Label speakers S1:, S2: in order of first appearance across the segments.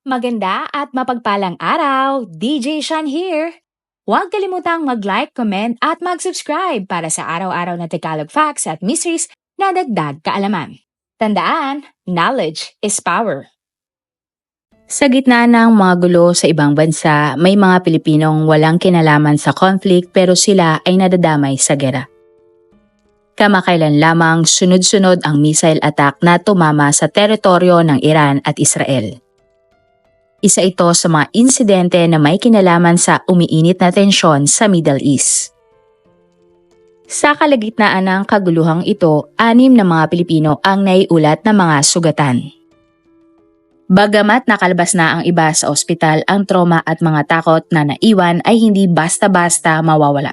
S1: Maganda at mapagpalang araw, DJ Shan here. Huwag kalimutang mag-like, comment at mag-subscribe para sa araw-araw na Tagalog facts at mysteries na dagdag kaalaman. Tandaan, knowledge is power. Sa gitna ng mga gulo sa ibang bansa, may mga Pilipinong walang kinalaman sa conflict pero sila ay nadadamay sa gera. Kamakailan lamang sunod-sunod ang missile attack na tumama sa teritoryo ng Iran at Israel. Isa ito sa mga insidente na may kinalaman sa umiinit na tensyon sa Middle East. Sa kalagitnaan ng kaguluhang ito, anim na mga Pilipino ang naiulat na mga sugatan. Bagamat nakalabas na ang iba sa ospital, ang trauma at mga takot na naiwan ay hindi basta-basta mawawala.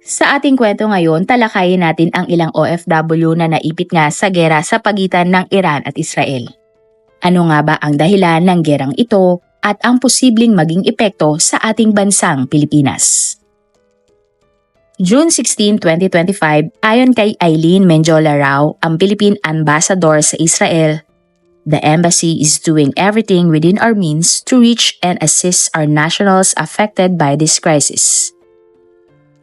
S1: Sa ating kwento ngayon, talakayin natin ang ilang OFW na naipit nga sa gera sa pagitan ng Iran at Israel. Ano nga ba ang dahilan ng gerang ito at ang posibleng maging epekto sa ating bansang Pilipinas? June 16, 2025, ayon kay Eileen Menjola Rao, ang Philippine Ambassador sa Israel, The embassy is doing everything within our means to reach and assist our nationals affected by this crisis.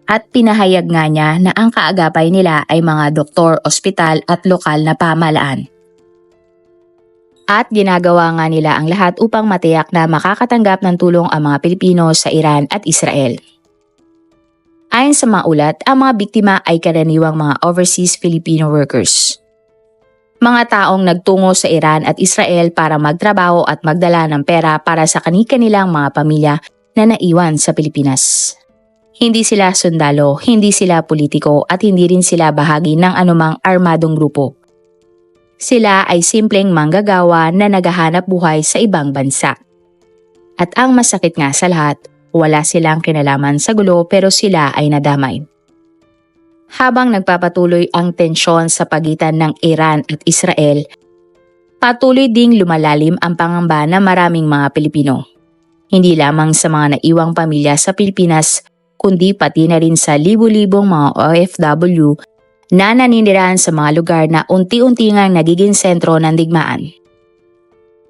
S1: At pinahayag nga niya na ang kaagapay nila ay mga doktor, ospital at lokal na pamalaan. At ginagawa nga nila ang lahat upang matiyak na makakatanggap ng tulong ang mga Pilipino sa Iran at Israel. Ayon sa mga ulat, ang mga biktima ay karaniwang mga overseas Filipino workers. Mga taong nagtungo sa Iran at Israel para magtrabaho at magdala ng pera para sa kani-kanilang mga pamilya na naiwan sa Pilipinas. Hindi sila sundalo, hindi sila politiko at hindi rin sila bahagi ng anumang armadong grupo. Sila ay simpleng manggagawa na naghahanap buhay sa ibang bansa. At ang masakit nga sa lahat, wala silang kinalaman sa gulo pero sila ay nadamay. Habang nagpapatuloy ang tensyon sa pagitan ng Iran at Israel, patuloy ding lumalalim ang pangamba ng maraming mga Pilipino. Hindi lamang sa mga naiwang pamilya sa Pilipinas, kundi pati na rin sa libu-libong mga OFW na naninirahan sa mga lugar na unti-unti ngang nagiging sentro ng digmaan.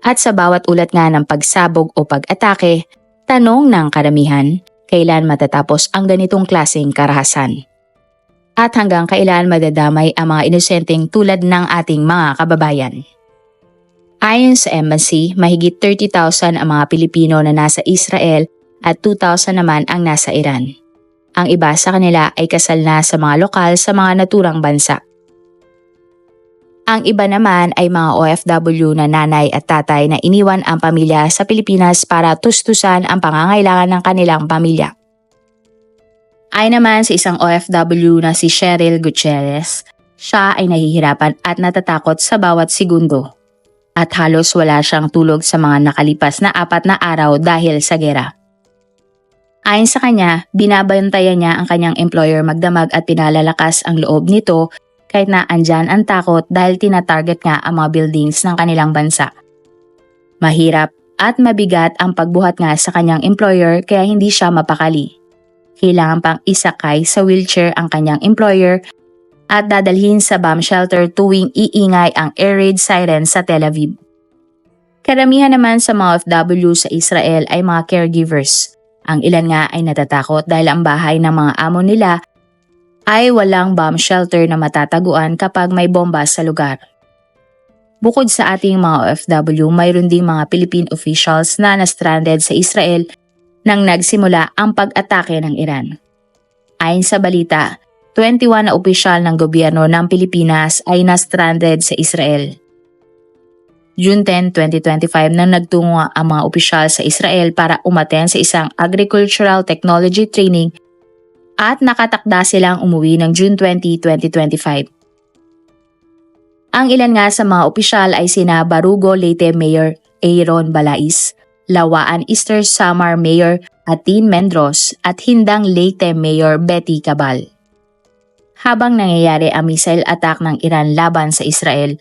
S1: At sa bawat ulat nga ng pagsabog o pag-atake, tanong ng karamihan, kailan matatapos ang ganitong klaseng karahasan? At hanggang kailan madadamay ang mga inosenteng tulad ng ating mga kababayan? Ayon sa embassy, mahigit 30,000 ang mga Pilipino na nasa Israel at 2,000 naman ang nasa Iran. Ang iba sa kanila ay kasal na sa mga lokal sa mga naturang bansa. Ang iba naman ay mga OFW na nanay at tatay na iniwan ang pamilya sa Pilipinas para tustusan ang pangangailangan ng kanilang pamilya. Ay naman sa isang OFW na si Cheryl Gutierrez, siya ay nahihirapan at natatakot sa bawat segundo. At halos wala siyang tulog sa mga nakalipas na apat na araw dahil sa gera. Ayon sa kanya, binabantayan niya ang kanyang employer magdamag at pinalalakas ang loob nito kahit na andyan ang takot dahil tinatarget nga ang mga buildings ng kanilang bansa. Mahirap at mabigat ang pagbuhat nga sa kanyang employer kaya hindi siya mapakali. Kailangan pang isakay sa wheelchair ang kanyang employer at dadalhin sa bomb shelter tuwing iingay ang air raid siren sa Tel Aviv. Karamihan naman sa mga OFW sa Israel ay mga caregivers ang ilan nga ay natatakot dahil ang bahay ng mga amo nila ay walang bomb shelter na matataguan kapag may bomba sa lugar. Bukod sa ating mga OFW, mayroon ding mga Philippine officials na na-stranded sa Israel nang nagsimula ang pag-atake ng Iran. Ayon sa balita, 21 na opisyal ng gobyerno ng Pilipinas ay na-stranded sa Israel. June 10, 2025 nang nagtungo ang mga opisyal sa Israel para umaten sa isang agricultural technology training at nakatakda silang umuwi ng June 20, 2025. Ang ilan nga sa mga opisyal ay sina Barugo Leyte Mayor Aaron Balais, Lawaan Easter Samar Mayor Atin Mendros at Hindang Leyte Mayor Betty Cabal. Habang nangyayari ang missile attack ng Iran laban sa Israel,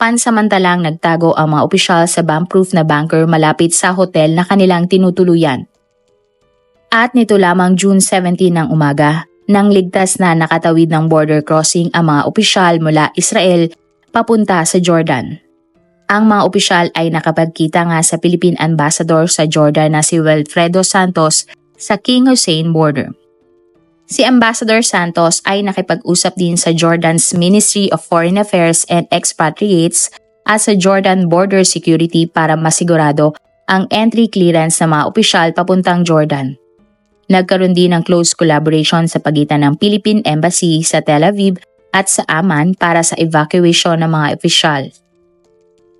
S1: pansamantalang nagtago ang mga opisyal sa bomb-proof na bunker malapit sa hotel na kanilang tinutuluyan. At nito lamang June 17 ng umaga, nang ligtas na nakatawid ng border crossing ang mga opisyal mula Israel papunta sa Jordan. ang mga opisyal ay nakapagkita nga sa Philippine Ambassador sa Jordan na si Wilfredo Santos sa King Hussein border. Si Ambassador Santos ay nakipag-usap din sa Jordan's Ministry of Foreign Affairs and Expatriates at sa Jordan Border Security para masigurado ang entry clearance ng mga opisyal papuntang Jordan. Nagkaroon din ng close collaboration sa pagitan ng Philippine Embassy sa Tel Aviv at sa Amman para sa evacuation ng mga opisyal.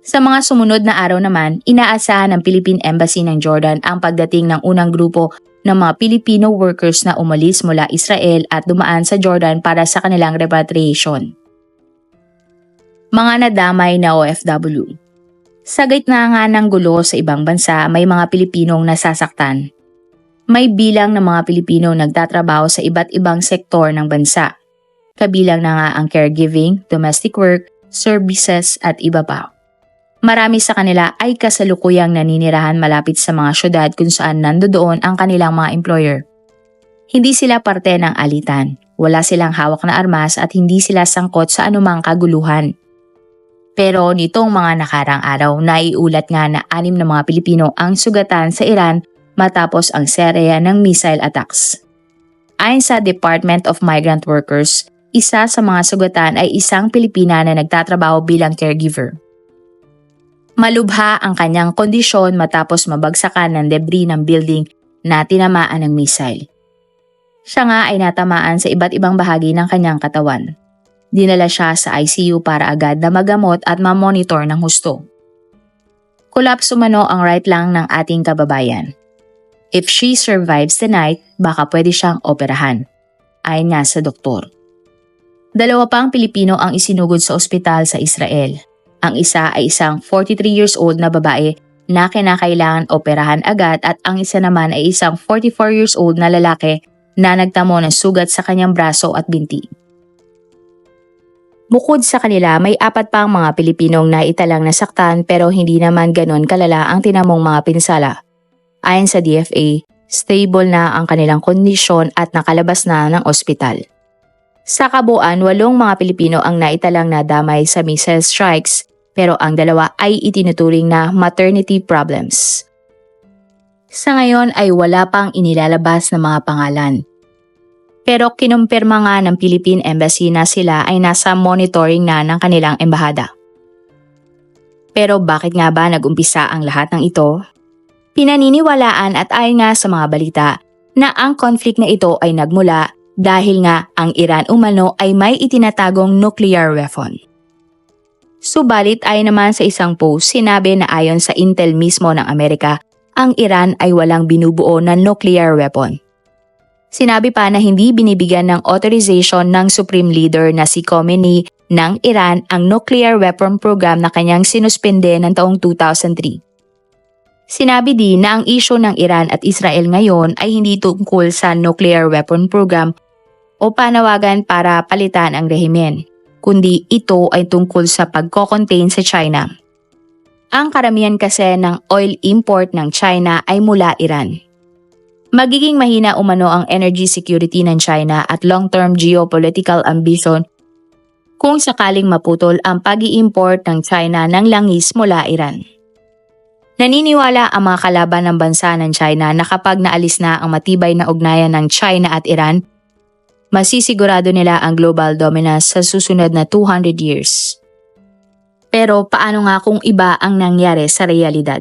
S1: Sa mga sumunod na araw naman, inaasahan ng Philippine Embassy ng Jordan ang pagdating ng unang grupo ng mga Filipino workers na umalis mula Israel at dumaan sa Jordan para sa kanilang repatriation. Mga nadamay na OFW Sa gitna nga ng gulo sa ibang bansa, may mga Pilipinong nasasaktan. May bilang ng mga Pilipino nagtatrabaho sa iba't ibang sektor ng bansa. Kabilang na nga ang caregiving, domestic work, services at iba pa. Marami sa kanila ay kasalukuyang naninirahan malapit sa mga syudad kung saan nandoon ang kanilang mga employer. Hindi sila parte ng alitan, wala silang hawak na armas at hindi sila sangkot sa anumang kaguluhan. Pero nitong mga nakarang araw, naiulat nga na anim na mga Pilipino ang sugatan sa Iran matapos ang serya ng missile attacks. Ayon sa Department of Migrant Workers, isa sa mga sugatan ay isang Pilipina na nagtatrabaho bilang caregiver. Malubha ang kanyang kondisyon matapos mabagsakan ng debris ng building na tinamaan ng missile. Siya nga ay natamaan sa iba't ibang bahagi ng kanyang katawan. Dinala siya sa ICU para agad na magamot at mamonitor ng husto. Collapse umano ang right lang ng ating kababayan. If she survives the night, baka pwede siyang operahan. Ayon nga sa doktor. Dalawa pang Pilipino ang isinugod sa ospital sa Israel ang isa ay isang 43 years old na babae na kinakailangan operahan agad at ang isa naman ay isang 44 years old na lalaki na nagtamo ng sugat sa kanyang braso at binti. Bukod sa kanila, may apat pang mga Pilipinong naitalang nasaktan pero hindi naman ganon kalala ang tinamong mga pinsala. Ayon sa DFA, stable na ang kanilang kondisyon at nakalabas na ng ospital. Sa kabuuan, walong mga Pilipino ang naitalang nadamay sa missile strikes pero ang dalawa ay itinuturing na maternity problems. Sa ngayon ay wala pang inilalabas na mga pangalan. Pero kinumpirma nga ng Philippine Embassy na sila ay nasa monitoring na ng kanilang embahada. Pero bakit nga ba nagumpisa ang lahat ng ito? Pinaniniwalaan at ayon nga sa mga balita na ang conflict na ito ay nagmula dahil nga ang Iran umano ay may itinatagong nuclear weapon. Subalit ay naman sa isang post, sinabi na ayon sa intel mismo ng Amerika, ang Iran ay walang binubuo na nuclear weapon. Sinabi pa na hindi binibigyan ng authorization ng Supreme Leader na si Khomeini ng Iran ang nuclear weapon program na kanyang sinuspende ng taong 2003. Sinabi din na ang isyo ng Iran at Israel ngayon ay hindi tungkol sa nuclear weapon program o panawagan para palitan ang rehimen kundi ito ay tungkol sa pagko-contain sa China. Ang karamihan kasi ng oil import ng China ay mula Iran. Magiging mahina umano ang energy security ng China at long-term geopolitical ambition kung sakaling maputol ang pag import ng China ng langis mula Iran. Naniniwala ang mga kalaban ng bansa ng China na kapag naalis na ang matibay na ugnayan ng China at Iran, masisigurado nila ang global dominance sa susunod na 200 years. Pero paano nga kung iba ang nangyari sa realidad?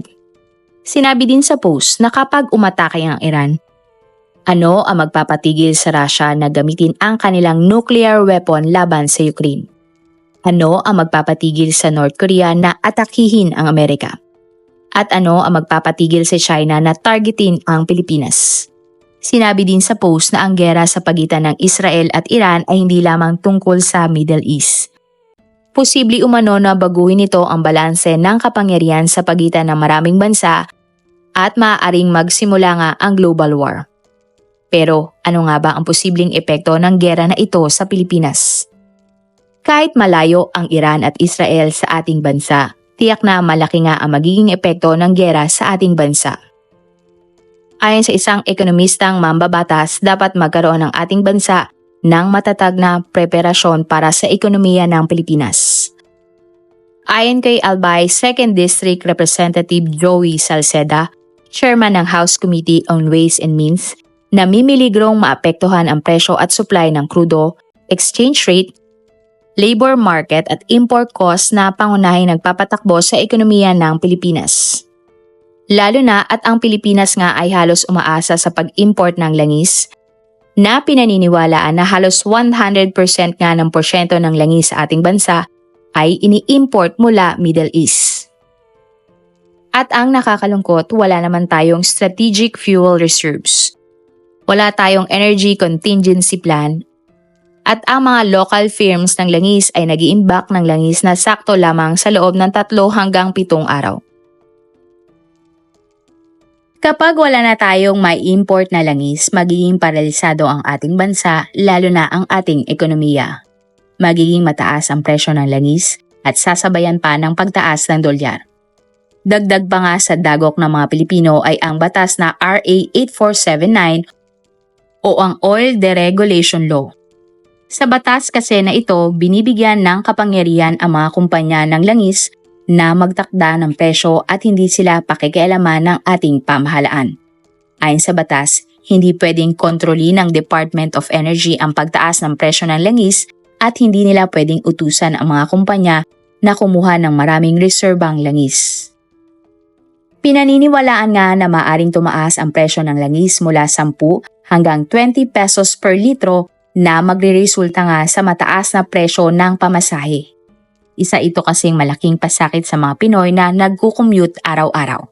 S1: Sinabi din sa post na kapag umatake ang Iran, ano ang magpapatigil sa Russia na gamitin ang kanilang nuclear weapon laban sa Ukraine? Ano ang magpapatigil sa North Korea na atakihin ang Amerika? At ano ang magpapatigil sa China na targetin ang Pilipinas? Sinabi din sa post na ang gera sa pagitan ng Israel at Iran ay hindi lamang tungkol sa Middle East. Posible umano na baguhin ito ang balanse ng kapangyarihan sa pagitan ng maraming bansa at maaaring magsimula nga ang global war. Pero ano nga ba ang posibleng epekto ng gera na ito sa Pilipinas? Kahit malayo ang Iran at Israel sa ating bansa, tiyak na malaki nga ang magiging epekto ng gera sa ating bansa. Ayon sa isang ekonomistang mambabatas, dapat magkaroon ng ating bansa ng matatag na preparasyon para sa ekonomiya ng Pilipinas. Ayon kay Albay 2nd District Representative Joey Salceda, Chairman ng House Committee on Ways and Means, na mimiligrong maapektuhan ang presyo at supply ng krudo, exchange rate, labor market at import cost na pangunahing nagpapatakbo sa ekonomiya ng Pilipinas. Lalo na at ang Pilipinas nga ay halos umaasa sa pag-import ng langis na pinaniniwalaan na halos 100% nga ng porsyento ng langis sa ating bansa ay ini-import mula Middle East. At ang nakakalungkot, wala naman tayong strategic fuel reserves. Wala tayong energy contingency plan at ang mga local firms ng langis ay nag iimbak ng langis na sakto lamang sa loob ng tatlo hanggang pitong araw. Kapag wala na tayong may import na langis, magiging paralisado ang ating bansa, lalo na ang ating ekonomiya magiging mataas ang presyo ng langis at sasabayan pa ng pagtaas ng dolyar. Dagdag pa nga sa dagok ng mga Pilipino ay ang batas na RA 8479 o ang Oil Deregulation Law. Sa batas kasi na ito, binibigyan ng kapangyarihan ang mga kumpanya ng langis na magtakda ng presyo at hindi sila pakikialaman ng ating pamahalaan. Ayon sa batas, hindi pwedeng kontrolin ng Department of Energy ang pagtaas ng presyo ng langis at hindi nila pwedeng utusan ang mga kumpanya na kumuha ng maraming reserbang langis. Pinaniniwalaan nga na maaring tumaas ang presyo ng langis mula 10 hanggang 20 pesos per litro na magre-resulta nga sa mataas na presyo ng pamasahe. Isa ito kasing malaking pasakit sa mga Pinoy na nagkukommute araw-araw.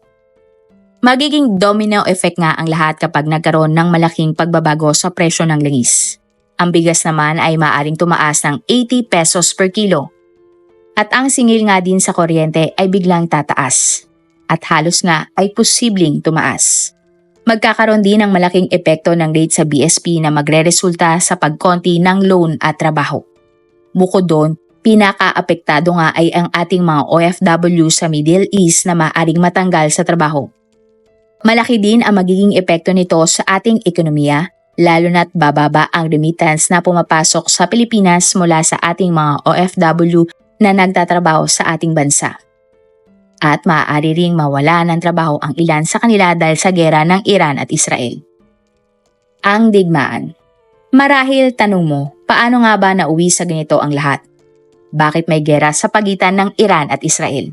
S1: Magiging domino effect nga ang lahat kapag nagkaroon ng malaking pagbabago sa presyo ng langis. Ang bigas naman ay maaring tumaas ng 80 pesos per kilo. At ang singil nga din sa kuryente ay biglang tataas. At halos nga ay posibleng tumaas. Magkakaroon din ng malaking epekto ng rate sa BSP na magre-resulta sa pagkonti ng loan at trabaho. Bukod doon, pinaka-apektado nga ay ang ating mga OFW sa Middle East na maaring matanggal sa trabaho. Malaki din ang magiging epekto nito sa ating ekonomiya lalo na't bababa ang remittance na pumapasok sa Pilipinas mula sa ating mga OFW na nagtatrabaho sa ating bansa. At maaari ring mawala ng trabaho ang ilan sa kanila dahil sa gera ng Iran at Israel. Ang digmaan Marahil tanong mo, paano nga ba nauwi sa ganito ang lahat? Bakit may gera sa pagitan ng Iran at Israel?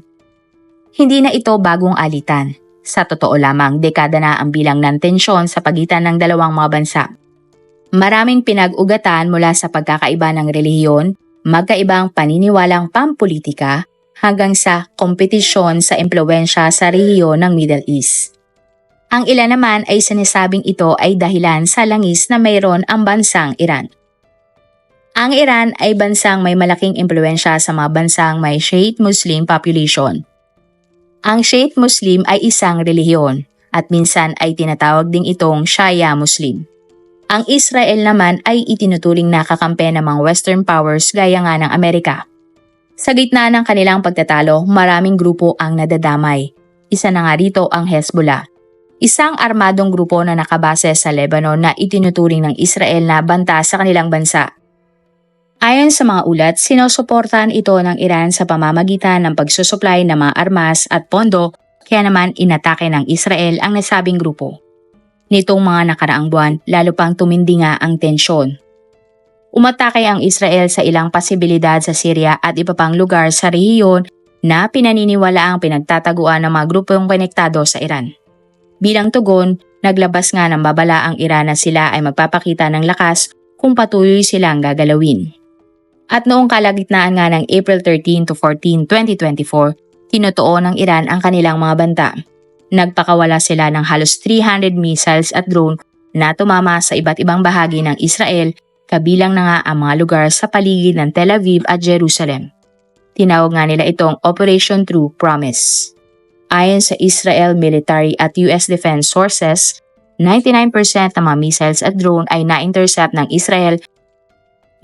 S1: Hindi na ito bagong alitan sa totoo lamang, dekada na ang bilang ng tensyon sa pagitan ng dalawang mga bansa. Maraming pinag-ugatan mula sa pagkakaiba ng relihiyon, magkaibang paniniwalang pampolitika, hanggang sa kompetisyon sa impluensya sa rehiyon ng Middle East. Ang ilan naman ay sinasabing ito ay dahilan sa langis na mayroon ang bansang Iran. Ang Iran ay bansang may malaking impluensya sa mga bansang may Shiite Muslim population. Ang Shiite Muslim ay isang relihiyon at minsan ay tinatawag ding itong Shia Muslim. Ang Israel naman ay itinuturing na kakampi ng mga Western powers gaya nga ng Amerika. Sa gitna ng kanilang pagtatalo, maraming grupo ang nadadamay. Isa na nga rito ang Hezbollah. Isang armadong grupo na nakabase sa Lebanon na itinuturing ng Israel na banta sa kanilang bansa Ayon sa mga ulat, sinusuportahan ito ng Iran sa pamamagitan ng pagsusupply ng mga armas at pondo kaya naman inatake ng Israel ang nasabing grupo. Nitong mga nakaraang buwan, lalo pang tumindi nga ang tensyon. Umatake ang Israel sa ilang posibilidad sa Syria at iba pang lugar sa rehiyon na pinaniniwala ang pinagtataguan ng mga grupong konektado sa Iran. Bilang tugon, naglabas nga ng babala ang Iran na sila ay magpapakita ng lakas kung patuloy silang gagalawin. At noong kalagitnaan nga ng April 13 to 14, 2024, tinutuo ng Iran ang kanilang mga banta. Nagpakawala sila ng halos 300 missiles at drone na tumama sa iba't ibang bahagi ng Israel, kabilang na nga ang mga lugar sa paligid ng Tel Aviv at Jerusalem. Tinawag nga nila itong Operation True Promise. Ayon sa Israel military at US defense sources, 99% ng mga missiles at drone ay na-intercept ng Israel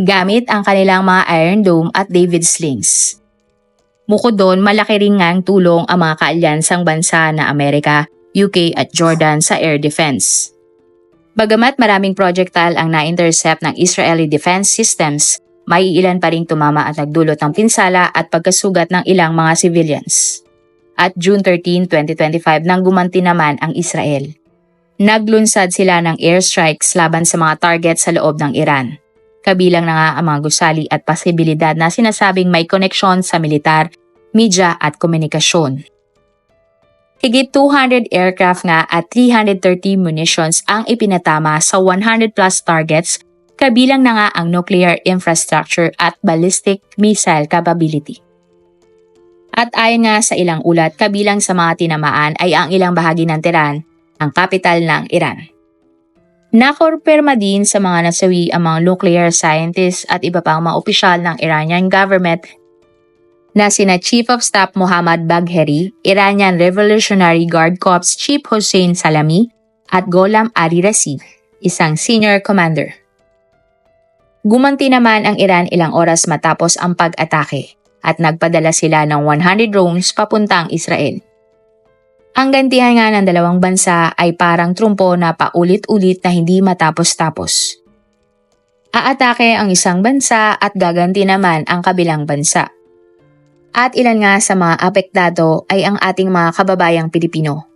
S1: gamit ang kanilang mga Iron Dome at David Slings. Bukod doon, malaki rin nga ang tulong ang mga kaalyansang bansa na Amerika, UK at Jordan sa air defense. Bagamat maraming projectile ang na-intercept ng Israeli defense systems, may ilan pa ring tumama at nagdulot ng pinsala at pagkasugat ng ilang mga civilians. At June 13, 2025 nang gumanti naman ang Israel. Naglunsad sila ng airstrikes laban sa mga target sa loob ng Iran. Kabilang na nga ang mga gusali at posibilidad na sinasabing may koneksyon sa militar, media at komunikasyon. Higit 200 aircraft nga at 330 munitions ang ipinatama sa 100 plus targets kabilang na nga ang nuclear infrastructure at ballistic missile capability. At ayon nga sa ilang ulat, kabilang sa mga tinamaan ay ang ilang bahagi ng Tehran, ang capital ng Iran. Nakorperma din sa mga nasawi ang mga nuclear scientists at iba pang mga opisyal ng Iranian government na sina Chief of Staff Muhammad Bagheri, Iranian Revolutionary Guard Corps Chief Hossein Salami, at Golam Ali Rasid, isang senior commander. Gumanti naman ang Iran ilang oras matapos ang pag-atake at nagpadala sila ng 100 drones papuntang Israel. Ang gantihan nga ng dalawang bansa ay parang trumpo na paulit-ulit na hindi matapos-tapos. Aatake ang isang bansa at gaganti naman ang kabilang bansa. At ilan nga sa mga apektado ay ang ating mga kababayang Pilipino.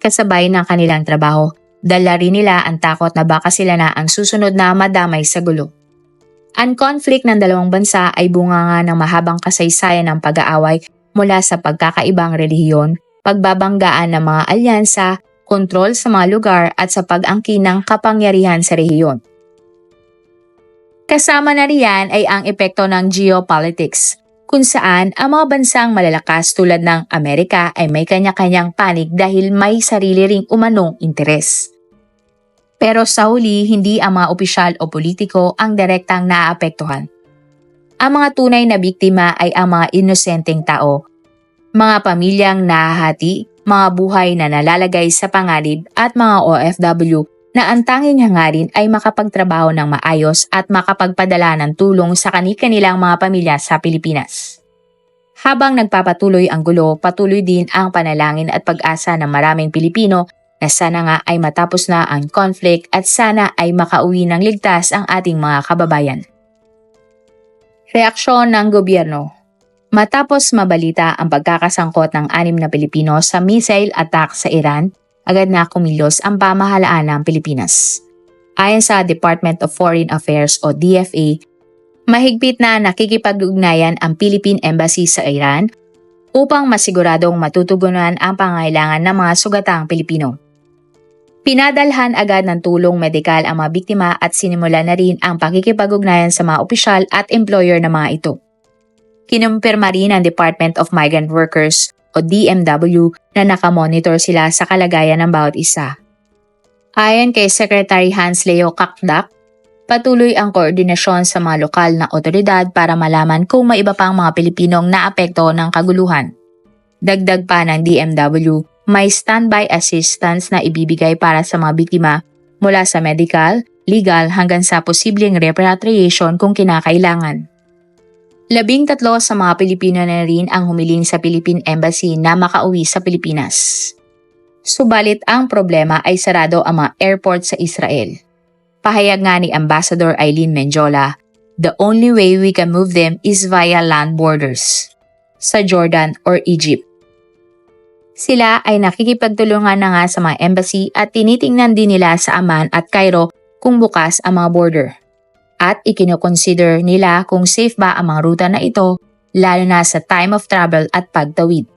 S1: Kasabay ng kanilang trabaho, dala rin nila ang takot na baka sila na ang susunod na madamay sa gulo. Ang conflict ng dalawang bansa ay bunga nga ng mahabang kasaysayan ng pag-aaway mula sa pagkakaibang relihiyon, pagbabanggaan ng mga alyansa, kontrol sa mga lugar at sa pag-angkin ng kapangyarihan sa rehiyon. Kasama na riyan ay ang epekto ng geopolitics, kung saan ang mga bansang malalakas tulad ng Amerika ay may kanya-kanyang panig dahil may sarili ring umanong interes. Pero sa huli, hindi ang mga opisyal o politiko ang direktang naaapektuhan. Ang mga tunay na biktima ay ang mga inosenteng tao, mga pamilyang nahahati, mga buhay na nalalagay sa panganib at mga OFW na ang tanging hangarin ay makapagtrabaho ng maayos at makapagpadala ng tulong sa kani-kanilang mga pamilya sa Pilipinas. Habang nagpapatuloy ang gulo, patuloy din ang panalangin at pag-asa ng maraming Pilipino na sana nga ay matapos na ang conflict at sana ay makauwi ng ligtas ang ating mga kababayan. Reaksyon ng gobyerno Matapos mabalita ang pagkakasangkot ng anim na Pilipino sa missile attack sa Iran, agad na kumilos ang pamahalaan ng Pilipinas. Ayon sa Department of Foreign Affairs o DFA, mahigpit na nakikipag-ugnayan ang Philippine Embassy sa Iran upang masiguradong matutugunan ang pangailangan ng mga sugatang Pilipino. Pinadalhan agad ng tulong medikal ang mga biktima at sinimula na rin ang pakikipag-ugnayan sa mga opisyal at employer ng mga ito. Kinumpirma rin ng Department of Migrant Workers o DMW na nakamonitor sila sa kalagayan ng bawat isa. Ayon kay Secretary Hans Leo Kakdak, patuloy ang koordinasyon sa mga lokal na otoridad para malaman kung may iba pang mga Pilipinong naapekto ng kaguluhan. Dagdag pa ng DMW, may standby assistance na ibibigay para sa mga biktima mula sa medical, legal hanggang sa posibleng repatriation kung kinakailangan. Labing tatlo sa mga Pilipino na rin ang humiling sa Philippine Embassy na makauwi sa Pilipinas. Subalit ang problema ay sarado ang mga airport sa Israel. Pahayag nga ni Ambassador Eileen Menjola, the only way we can move them is via land borders sa Jordan or Egypt. Sila ay nakikipagtulungan na nga sa mga embassy at tinitingnan din nila sa Amman at Cairo kung bukas ang mga border at ikinoconsider nila kung safe ba ang mga ruta na ito lalo na sa time of travel at pagtawid.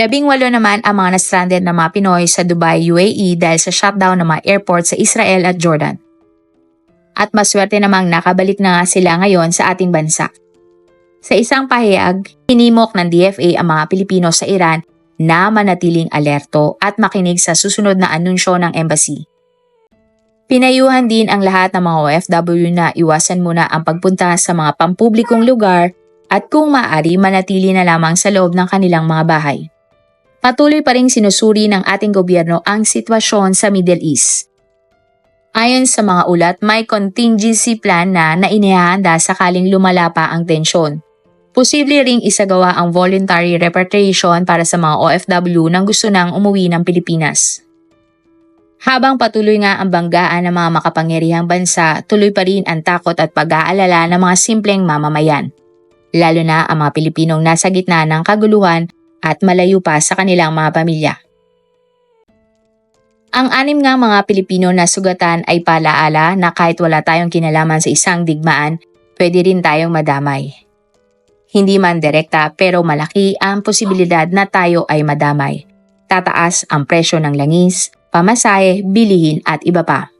S1: Labing walo naman ang mga na-stranded na mga Pinoy sa Dubai, UAE dahil sa shutdown ng mga airport sa Israel at Jordan. At maswerte namang nakabalik na nga sila ngayon sa ating bansa. Sa isang pahayag, hinimok ng DFA ang mga Pilipino sa Iran na manatiling alerto at makinig sa susunod na anunsyo ng embassy. Pinayuhan din ang lahat ng mga OFW na iwasan muna ang pagpunta sa mga pampublikong lugar at kung maaari manatili na lamang sa loob ng kanilang mga bahay. Patuloy pa rin sinusuri ng ating gobyerno ang sitwasyon sa Middle East. Ayon sa mga ulat, may contingency plan na na sakaling lumala pa ang tensyon. Posible ring isagawa ang voluntary repatriation para sa mga OFW nang gusto nang umuwi ng Pilipinas. Habang patuloy nga ang banggaan ng mga makapangyarihang bansa, tuloy pa rin ang takot at pag-aalala ng mga simpleng mamamayan. Lalo na ang mga Pilipinong nasa gitna ng kaguluhan at malayo pa sa kanilang mga pamilya. Ang anim nga mga Pilipino na sugatan ay palaala na kahit wala tayong kinalaman sa isang digmaan, pwede rin tayong madamay. Hindi man direkta pero malaki ang posibilidad na tayo ay madamay. Tataas ang presyo ng langis, pamasahe, bilihin at iba pa.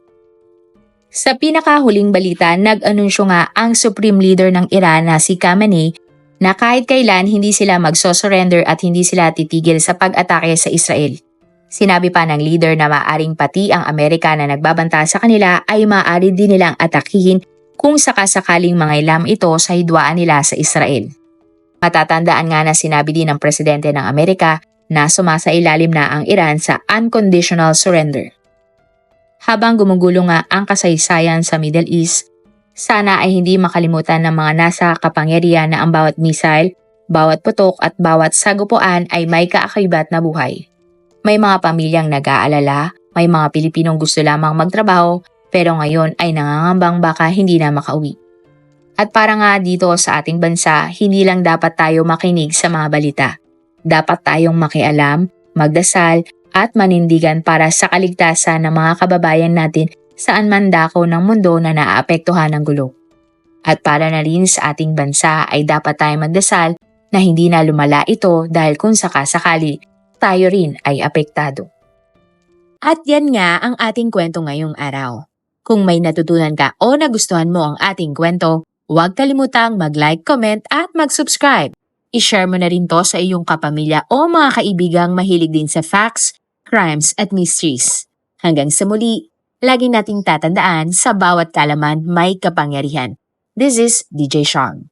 S1: Sa pinakahuling balita, nag-anunsyo nga ang Supreme Leader ng Iran na si Khamenei na kahit kailan hindi sila magsosurrender at hindi sila titigil sa pag-atake sa Israel. Sinabi pa ng leader na maaring pati ang Amerika na nagbabanta sa kanila ay maaari din nilang atakihin kung sakasakaling mangailam ito sa hidwaan nila sa Israel. Matatandaan nga na sinabi din ng presidente ng Amerika na sumasailalim na ang Iran sa unconditional surrender. Habang gumugulo nga ang kasaysayan sa Middle East, sana ay hindi makalimutan ng mga nasa kapangyarihan na ang bawat missile, bawat putok at bawat sagupuan ay may kaakibat na buhay. May mga pamilyang nag-aalala, may mga Pilipinong gusto lamang magtrabaho pero ngayon ay nangangambang baka hindi na makauwi. At para nga dito sa ating bansa, hindi lang dapat tayo makinig sa mga balita. Dapat tayong makialam, magdasal, at manindigan para sa kaligtasan ng mga kababayan natin saan man dako ng mundo na naaapektuhan ng gulo. At para na rin sa ating bansa ay dapat tayo magdasal na hindi na lumala ito dahil kung sakasakali tayo rin ay apektado. At yan nga ang ating kwento ngayong araw. Kung may natutunan ka o nagustuhan mo ang ating kwento, huwag kalimutang mag-like, comment at mag-subscribe. I-share mo na rin to sa iyong kapamilya o mga kaibigang mahilig din sa facts, crimes at mysteries. Hanggang sa muli, lagi nating tatandaan sa bawat kalaman may kapangyarihan. This is DJ Sean.